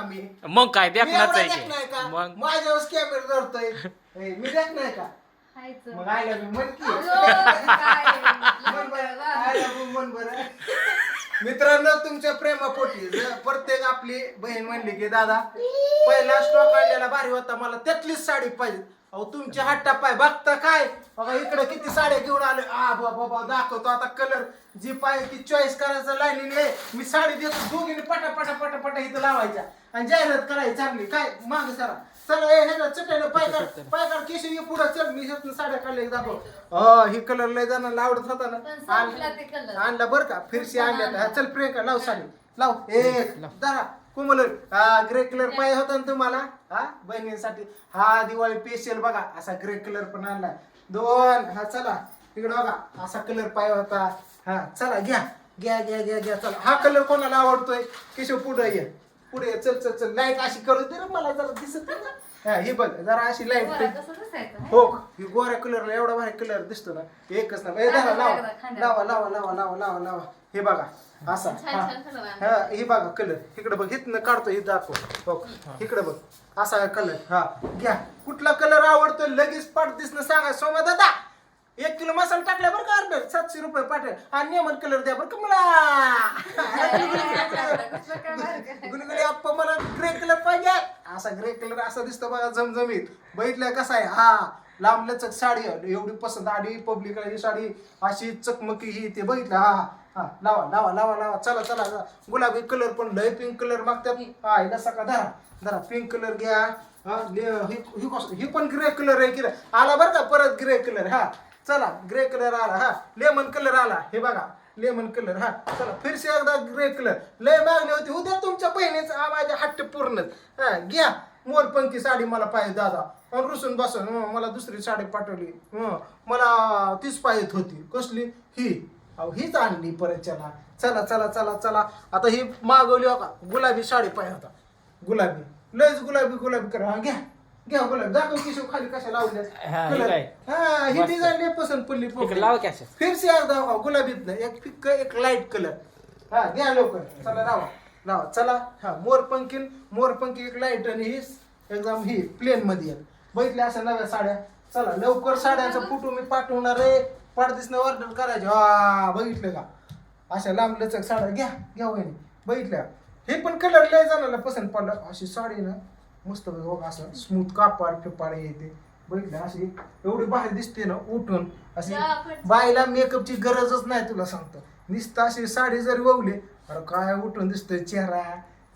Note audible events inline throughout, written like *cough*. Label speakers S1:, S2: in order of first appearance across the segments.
S1: का मी?
S2: मग काय
S1: मी
S2: देखणाच
S1: एवढा
S2: आहे
S1: देखणार
S2: की
S1: का?
S2: मग?
S1: माझ्यावर कॅमेरा धरतोय. ए, मी देखणार का?
S3: खायचं.
S1: मग आयला मी म्हण की.
S3: अगं, काय?
S1: मन बरं, आयला मी मन बरं. मित्रांनो तुमच्या प्रेमापोटी जर प्रत्येक आपली बहीण म्हणली की दादा पहिला स्टॉक आणलेला भारी होता मला त्यातलीच साडी पाहिजे. अहो तुमचे हट्टा पाय बघता काय? बघा इकडे किती साड्या घेऊन आले आ बाबा बाबा दाखवतो आता कलर जी पाहिजे ती चॉईस करायचं लाईनीने आहे. मी साडी देतो. दोघीने पटा पटा पटा पटा इथं लावायच्या. आणि जाहिरात करायची चांगली. काय? माग सरा. चला ए हे चटईनं पाय काढ पाय काढ केशव ये पुढं. चल मी ह्यातनं साड्या काढल्या की दाखव. अ ही कलर लय जणांना आवडत होता ना.
S3: संपला ते कलर
S1: आणला बर का? फिरशी आणल्या चल प्रियंका लाव साडी. लाव. एक जरा कोमल ग्रे कलर पाहिजे होता ना तुम्हाला? हा बहिणीसाठी. हा दिवाळी स्पेशल बघा असा ग्रे कलर पण आणला दोन हा चला. इकडे बघा असा कलर पाहिजे होता. हा चला घ्या. घ्या घ्या घ्या घ्या चला. हा कलर कोणाला आवडतोय? केशव पुढे ये. पुढे. चल चल चल लाइट अशी करू दे रे मला जरा दिसत नाही ना. हा ही बघ जरा अशी लाइट
S3: कसं
S1: हो ही गोऱ्या कलरला एवढा भारी कलर दिसतो ना एकच ना धरा, लावा लावा लावा लावा लावा लावा लावा हे बघा असा
S3: छान
S1: हा.
S3: छान कलर.
S1: हा हे बघा कलर इकडे बघ इथनं काढतो हे दाखव हो इकडे बघ असा कलर हा घ्या कुठला कलर आवडतो लगेच पाठ दिसणं सांगा सोमा दादा एक किलो मसाला टाकला बरं का ऑर्डर सातशे रुपये पाठव. आणि नेमन कलर द्या बरं का मला. *laughs* गुलगुली आप्पा मला ग्रे कलर पाहिजे. असा ग्रे कलर असा दिसतो बघा झमझमीत बघितलं कसा आहे हा. लांब लचक साडी. एवढी पसंत आली पब्लिक ही साडी अशी चकमकी ही ते बघितलं. हा हा. लावा लावा लावा लावा. चला चला. गुलाबी कलर पण लय पिंक कलर मागतात. हा हिला सका धरा धरा. पिंक कलर घ्या. हा ही- कस- पण ग्रे कलर आहे की? आला बरं का परत ग्रे कलर हा. चला ग्रे कलर आला हा. लेमन कलर आला. हे बघा लेमन कलर हा. चला फिरसे एकदा ग्रे कलर लय मागणी होती. उद्या तुमच्या बहिणीचं माझ्या हट्ट पूर्णच. हा घ्या. मोरपंखी साडी मला पाहिजे दादा. आणि रुसून बसून मला दुसरी साडी पाठवली. मला तीच पाहिजे होती. कसली? ही. अहो हीच आणली परत चला. चला चला चला चला. आता ही मागवली हो का? गुलाबी साडी पाहिजे होता. गुलाबी. लयच गुलाबी गुलाबी करा हा घ्या. घ्या गुलाबी दाखव किशोर खाली कशा लावल्या
S2: हा, हे. काय?
S1: हा ही
S2: मस्त.
S1: डिझाईन लय पसंत पडली
S2: इकडे लावा की अशा.
S1: फिर से एकदा गुलाबीत नाही एक फिक्क एक लाइट कलर हा घ्या लवकर. चला लावा. लावा. चला हा मोरपंखी मोरपंखी एक लाइट आणि ही एकदम ही प्लेन मध्ये आहे. बघितल्या अशा नव्या साड्या? चला लवकर साड्यांचा फोटो मी पाठवणार आहे. पाडदिसनं ऑर्डर करायचे. हा बघितलं का? अशा लांब लचक साड्या. घ्या घ्या वहिनी. बघितल्या? हे पण कलर लय जणांना पसंत पडलं. अशी साडी ना मस्त बघा असं स्मूथ कापाड फिपाड येते. बघितलं अशी एवढी बाहेर दिसते ना उठून. अशी बायला मेकअपची गरजच नाही तुला सांगतो. नुसतं अशी साडी जरी ववली अरे काय उठून दिसतोय चेहरा.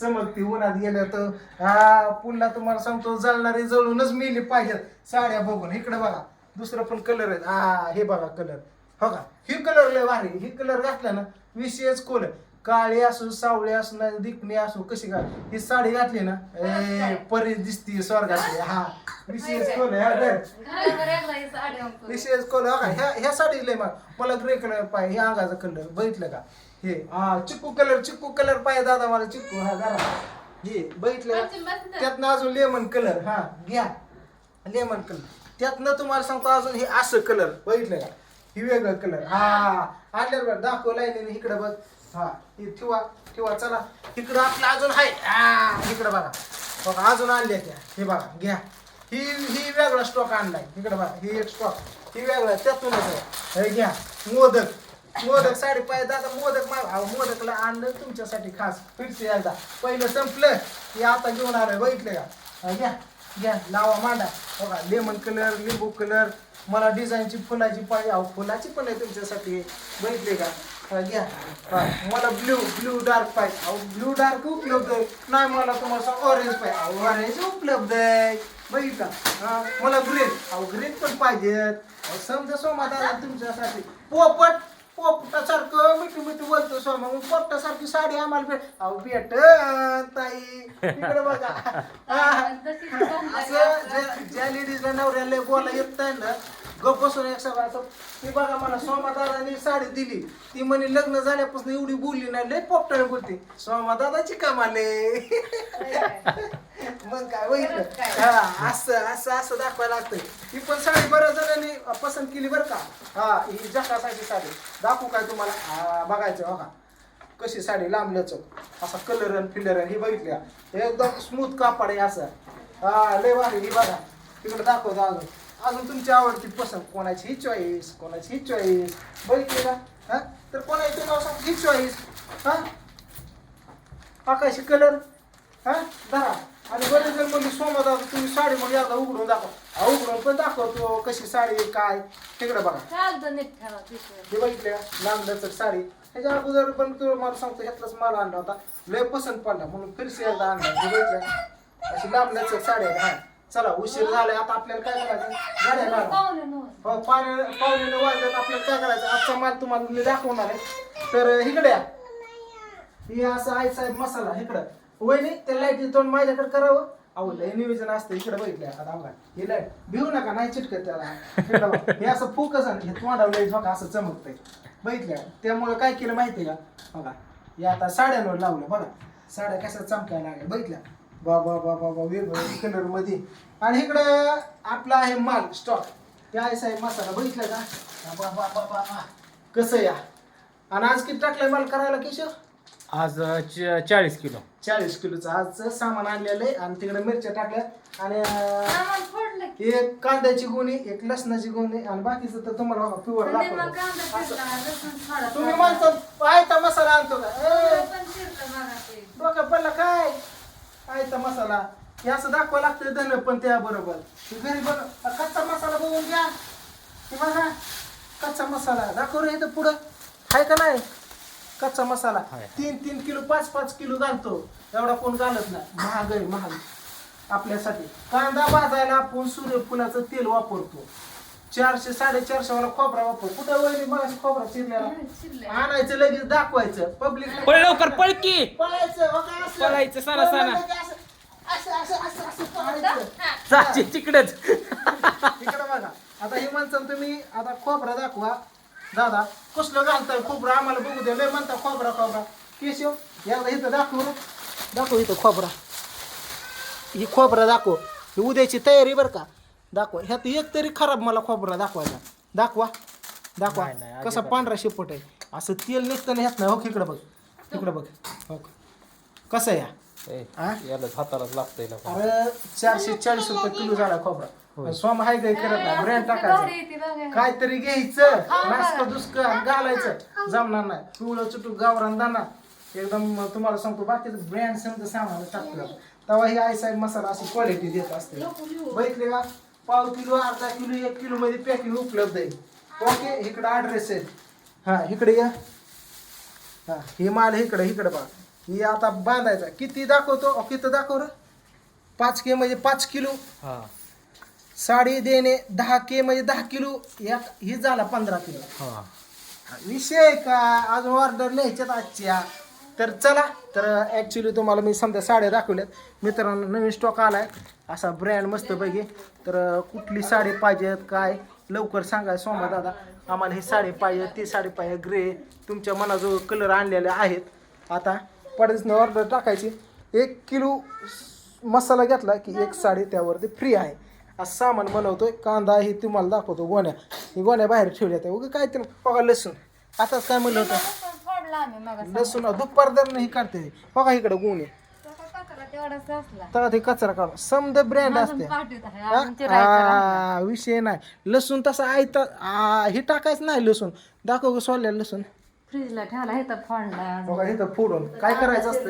S1: चमकती उन्हात गेल्या तर हा पुन्हा तुम्हाला सांगतो जळणारे जळूनच मिली पाहिजेत साड्या बघून. इकडे बघा दुसरं पण कलर आहेत. हा हे बघा कलर हो का? ही कलर लय भारी ही कलर घातला ना विशेष कोल काळी असो सावळी असो ना दिकणी असो कशी काय ही साडी घातली ना ए परी दिसती स्वर्गातली. हा. विशेष कोल. विशेष कलर हा ह्या ह्या साडी लय मग मला ग्रे कलर पाहिजे हे अंगाचा कलर बघितलं का? हे हा चिक्कू कलर चिक्कू कलर पाहिजे दादा मला चिक्कू हा जरा हे बघितलं का? त्यातनं अजून लेमन कलर हा घ्या. लेमन कलर त्यातनं तुम्हाला सांगतो अजून हे असं कलर बघितलं का? ही वेगळं कलर हा आणल्यावर बघ दाखव लाईनीने इकडे बघ. हा हे ठेवा ठेवा चला. इकडं आपलं अजून आहे. तिकडं इकडं बघा. बघा अजून आणल्या त्या. हे बघा घ्या. ही ही वेगळा स्टॉक आणलाय. तिकडं बघा ही एक स्टॉक ही वेगळा त्यातूनच आहे. हे घ्या. मोदक. मोदक साडी पाहिजे दादा मोदक मा अहो, मोदकला आणलं तुमच्यासाठी खास. फिरसे यायचा पहिलं संपलं. की आता घेऊन आलं बघितलं का? घ्या. घ्या. लावा मांडा. बघा लेमन कलर लिंबू कलर मला डिझाईनची फुलाची पाहिजे. अहो फुलाची पण आहे तुमच्यासाठी. बघितले का? घ्या. मला ब्ल्यू ब्ल्यू डार्क पाहिजे. अहो ब्ल्यू डार्क उपलब्ध आहे. नाही मला तुम्हाला ऑरेंज पाहिजे. अहो ऑरेंज उपलब्ध आहे. बघितलं हा, मला ग्रीन अहो ग्रीन पण पाहिजेत. समजा समजा सोमादारा तुमच्यासाठी. पोपट पोपटासारखं मिठू मिठू बोलतो सोमा मग पोपटासारखी साडी आम्हाला भेट अहो भेट ताई. इकडे बघा. *laughs* हा. असं
S3: असं.
S1: ज्या- ज्या लेडीजला नवऱ्याला बोला येत नाही ना गप बसून एक सभा ती बघा मला सोमादादानी साडी दिली. ती म्हणे लग्न झाल्यापासून एवढी बोलली नाही लय पोपटाने बोलते. सोमादादाची कमाले. मग काय
S3: खरंच काय?
S1: हा असं असं असं दाखवायला लागतंय. ही पण साडी बऱ्याच जणांनी पसंत केली बरं का. हा ही जकासाठी साडी. दाखवू काय तुम्हाला? हा बघायचं बघा. कशी साडी लांब लचक असा कलर आणि फिलर आणि बघितल्या. एकदम स्मूथ कापड आहे असं. हा लय भारी ही बघा. तिकडे दाखवतो अजून. अजून तुमची आवडती पसंत कोणाची? ही चॉईस कोणाची? ही चॉईस बघितली का हा? तर कोणाची नाव सांग? ही चॉईस हा? आकाशी कलर हा? दहा आणि बरेच जण म्हणजे सोमा दादा तुम्ही साडी म्हणजे आता उघडून दाखव. हा, उघडून पण दाखवतो कशी साडी काय. तिकडे बघा.
S3: नीट ठेवा
S1: हे बघितल्या लांब लचक साडी. ह्याच्या अगोदर पण तुला मला सांगतो ह्यातलाच माल आणला होता. लय पसंत पडला म्हणून फिरसे एकदा आणला. हे बघितल्या अशी लांब लचक साडी आहे. हा चला उशीर झालाय. आता आपल्याला काय करायचं? गाड्या काढा.
S3: पाहुणे नव्हते.
S1: हो, पावलेलं वाजत आपल्याला काय करायचं? आजचा माल तुम्हाला मी दाखवणार आहे. तर इकडे या. हे असं आहे साहेब मसाला इकडं. वहिनी त्या लाइट तोंड माझ्याकडे करावं. अहो लय नियोजन असतं इकडे बघितलं आता बघा हे लाइट भिवू नका नाही चिटकत त्याला. हे असं फोकस आणि हे तुम्हाला लाइट बघा असं चमकतंय. बघितलं? त्यामुळे काय केलं माहिती का? बघा हे आता साड्यांवर लावलं बघा. साड्या कशा चमकायला लागल्या बघितल्या बा बा बा बा वेगवेगळ्या मध्ये. आणि इकडं आपला आहे माल स्टॉक त्या आहे साहेब मसाला बघितलं का? बा बा बा बा. कसं या? आणि आज किती टाकलंय माल करायला केशव?
S2: आज च- चाळीस किलो.
S1: चाळीस किलोचं आजचं सामान आणलेलं आहे आणि तिकडे मिरच्या टाकल्या आणि अं,
S3: सामान फोडलं की.
S1: एक कांद्याची गोणी एक लसणाची गोणी आणि बाकीचं तर तुम्हाला बघा प्युअर
S3: आणि मग
S1: दाखवलं
S3: कांदा
S1: असं.
S3: चिरला, लसूण थोडा
S1: तुम्ही
S3: थोडा.
S1: म्हणतो आयता मसाला आणतो का? ए,
S3: पण चिरलं बघा ते.
S1: डोक्यात पडला काय? आयता मसाला. हे असं दाखवा लागतं धन पण त्या बरोबर घरी बघ कच्चा मसाला बघून घ्या. हे बघा कच्चा मसाला. दाखव रे इथं पुढं. आहे का नाही? कच्चा मसाला. तीन तीन किलो पाच पाच किलो घालतो. एवढा कोण घालत नाही. महाग आहे महाग. आपल्यासाठी. कांदा भाजायला आपण सूर्यफुलाचं तेल वापरतो. चारशे साडेचारशे वाला खोबरा वापरतो. कुठं वहिनी मला खोबरा चिरलेला?
S3: चिरलंय.
S1: आणायचं लगेच दाखवायचं. पब्लिक
S2: पळ लवकर पळ की.
S1: पळायचं हो का असं?
S2: पळायचं,
S1: की असं असं असं असं असं पळायचं.
S2: चाची तिकडेच.
S1: इकडे बघा. आता हे म्हणतात तुम्ही आता खोबरा दाखवा. दादा कसलं घालताय खोबरा? आम्हाला बघू दे लय म्हणता खोबरा खोबरा. केशव एकदा इथं दाखव रे. दाखव इथं खोबरा. ही खोबरा दाखव. ही उद्याची तयारी बरं का. दाखवा. ह्यात एक तरी खराब मला खोबरा दाखवायचा. दाखवा. दाखवा.
S2: नाही, नाही,
S1: कसा पांढरा शेपट आहे. असं तेल निघतं ह्यात नाही हो इकडं बघ. इकडं बघ. हो. कसं आहे हा?
S2: ए,
S1: हा?
S2: याला हातालाच लागतंय लवकर.
S1: अरे चारशे चाळीस रुपये किलो झाला खोबरा. सोम हाय काय करत नाही? ब्रँड टाकायचं. काहीतरी घ्यायचं. नाश्ता
S3: बघा.
S1: दुष्क घालायचं. जमणार नाही. पिवळं चुटूक गावरान दाना एकदम तुम्हाला सांगतो बाकीचं ब्रँड समजा सामान टाकलं. तेव्हा ही आई साहेब मसाला अशी क्वालिटी देत असते. बघितले का? पाव किलो अर्धा किलो एक किलो मध्ये पॅकिंग उपलब्ध आहे. ओके इकडे ॲड्रेस आहे. हा इकडे या. हा हे माल इकडे इकडे बघा. ही आता बांधायचा. किती दाखवतो? किती दाखव रे. पाच के म्हणजे पाच किलो.
S2: हा.
S1: साडी देणे दहा के म्हणजे दहा किलो एक ही झाला पंधरा किलो.
S2: हा.
S1: विषय का? अजून ऑर्डर लिहायच्यात आजच्या. तर चला तर ॲक्च्युली तुम्हाला मी समजा साड्या दाखवल्यात. मित्रांनो नवीन स्टॉक आलाय. असा ब्रँड मस्त पैकी तर कुठली साडी पाहिजेत काय? लवकर सांगा सोमा दादा. आम्हाला ही साडी पाहिजे ती साडी पाहिजे ग्रे तुमच्या मनाजवळ कलर आणलेले आहेत. आता पडदेसने ऑर्डर टाकायची. एक किलो मसाला घेतला की एक साडी त्यावरती फ्री आहे. असं सामान बनवतोय कांदा ही तुम्हाला दाखवतो गोण्या. ही गोण्या बाहेर ठेवल्या त्या उगा काय ते बघा लसूण. आताच काय म्हणलं होतं?
S3: लसूण फोडला आम्ही मगाशी.
S1: लसूण दुपार दर नाही काढते. बघा इकडे
S3: त्याचा कचरा तेवढाच असला.
S1: तर ते कचरा काढ. समद ब्रँड असते.
S3: पाठवत आहे. राहिलं.
S1: विषय नाही. लसूण तसा आयता आ, हे टाकायचं नाही लसूण. दाखव ग सोडलेलं लसूण.
S3: फ्रीजला ठेवला हे तर फोडला.
S1: बघा इथं फोडून. काय करायचं असतं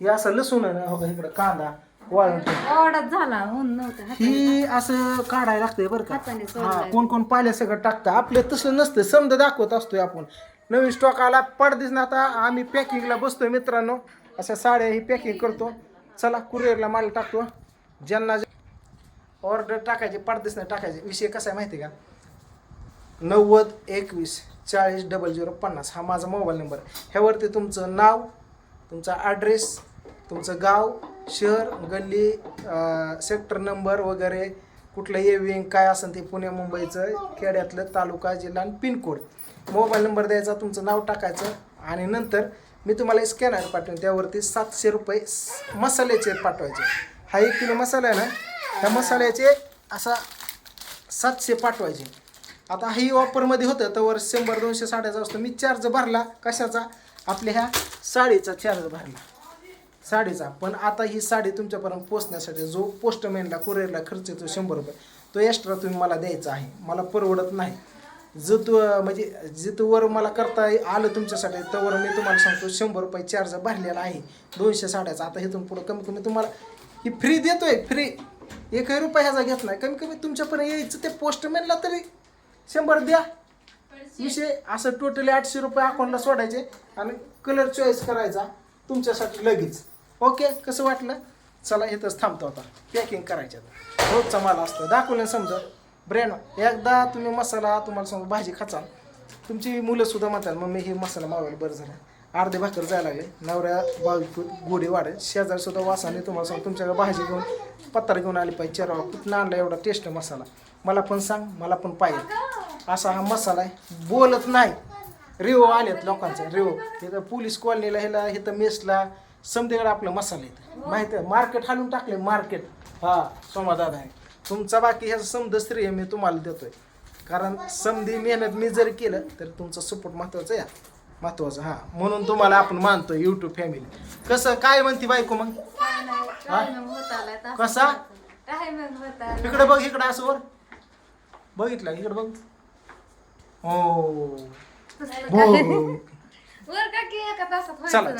S1: हे असं लसूण आहे ना बघा इकडं कांदा. वाळून
S3: झाला ऊन नव्हतं हाताने.
S1: ही असं काढायला लागतंय बरं का.
S3: हाताने
S1: हा. कोण कोण पाहिल्या सगळं टाकतं. आपलं तसं नसतं समजा दाखवत असतोय आपण. नवीन स्टॉक आला पडदिस ना आता आम्ही पॅकिंगला बसतोय मित्रांनो. अशा साड्या ही पॅकिंग करतो. चला कुरिअरला माल टाकतो. ज्यांना ऑर्डर टाकायची पडदिस नाही टाकायचे. विषय कसा आहे माहिती आहे का? नव्वद एकवीस चाळीस डबल झिरो पन्नास. हा माझा मोबाईल नंबर ह्यावरती तुमचं नाव तुमचा ॲड्रेस तुमचं गाव शहर गल्ली सेक्टर नंबर वगैरे कुठलं एव्हिंग काय असेल ते पुणे मुंबईचं खेड्यातलं तालुका जिल्हा आणि पिनकोड. मोबाईल नंबर द्यायचा तुमचं नाव टाकायचं आणि नंतर मी तुम्हाला स्कॅनर पाठवेन. त्यावरती सातशे रुपये मसाल्याचे पाठवायचे. हा एक किलो मसाला आहे ना त्या मसाल्याचे असा सातशे पाठवायचे. आता ही ऑफरमध्ये होतं तर शंभर दोनशे साड्याचा असतो. मी चार्ज भरला कशाचा? आपल्या ह्या साडीचा चार्ज भरला. साडीचा पण आता ही साडी तुमच्यापर्यंत पोचण्यासाठी जो पोस्टमॅनला कुरिअरला खर्च येतो शंभर रुपये तो एक्स्ट्रा तुम्ही मला द्यायचा आहे. मला परवडत नाही. जो तू म्हणजे जिथवर मला करता आलं तुमच्यासाठी तवर मी तुम्हाला सांगतो शंभर रुपये चार्ज भरलेला आहे. दोनशे साड्याचा. आता इथून पुढं कमी कमी तुम्हाला ही फ्री देतोय फ्री एकही रुपया ह्याचा घेत नाही. कमी कमी तुमच्यापर्यंत यायचं ते पोस्टमॅनला तरी शंभर द्या. विषय असं टोटली आठशे रुपये अकाउंटला सोडायचे आणि कलर चॉईस करायचा तुमच्यासाठी लगेच. ओके कसं वाटलं? चला इथंच थांबतो आता. पॅकिंग करायचं आता. रोजचा माल असतो दाखवलं समजा. ब्रँड एकदा तुम्ही मसाला तुम्हाला समजा भाजी खाचाल. तुमची मुलंसुद्धा म्हणतात मग मी हे मसाला मावायला बरं झालं. अर्धे भाकर जायला लागले. नवऱ्या बावीस गोडी वाढेल. शेजारसुद्धा वासाने तुम्हाला सांग तुमच्याकडे भाजी घेऊन पत्तार घेऊन आली पाहिजे. चेरावा कुठं आणला एवढा टेस्ट मसाला? मला पण सांग मला पण पाहिजे. असा हा मसाला आहे. बोलत नाही. रिओ आलेत लोकांचा रिओ. इथं पोलीस कॉलनीला ह्याला इथं मेसला समधीकडे आपलं मसाला येतं माहिती आहे? मार्केट हालून टाकले मार्केट. हा सोमादादा आहे. तुमचा बाकी ह्याचा समज स्त्री मी तुम्हाला देतोय. कारण समधी मेहनत मी जर केलं तर तुमचा सपोर्ट महत्त्वाचा या. महत्वाचं हा. म्हणून तुम्हाला आपण मानतो युट्यूब फॅमिली कसं काय म्हणते बायको मग? कसा? इकडे बघ इकडे असं वर. बघितलं इकडे बघ. हो. हो. चला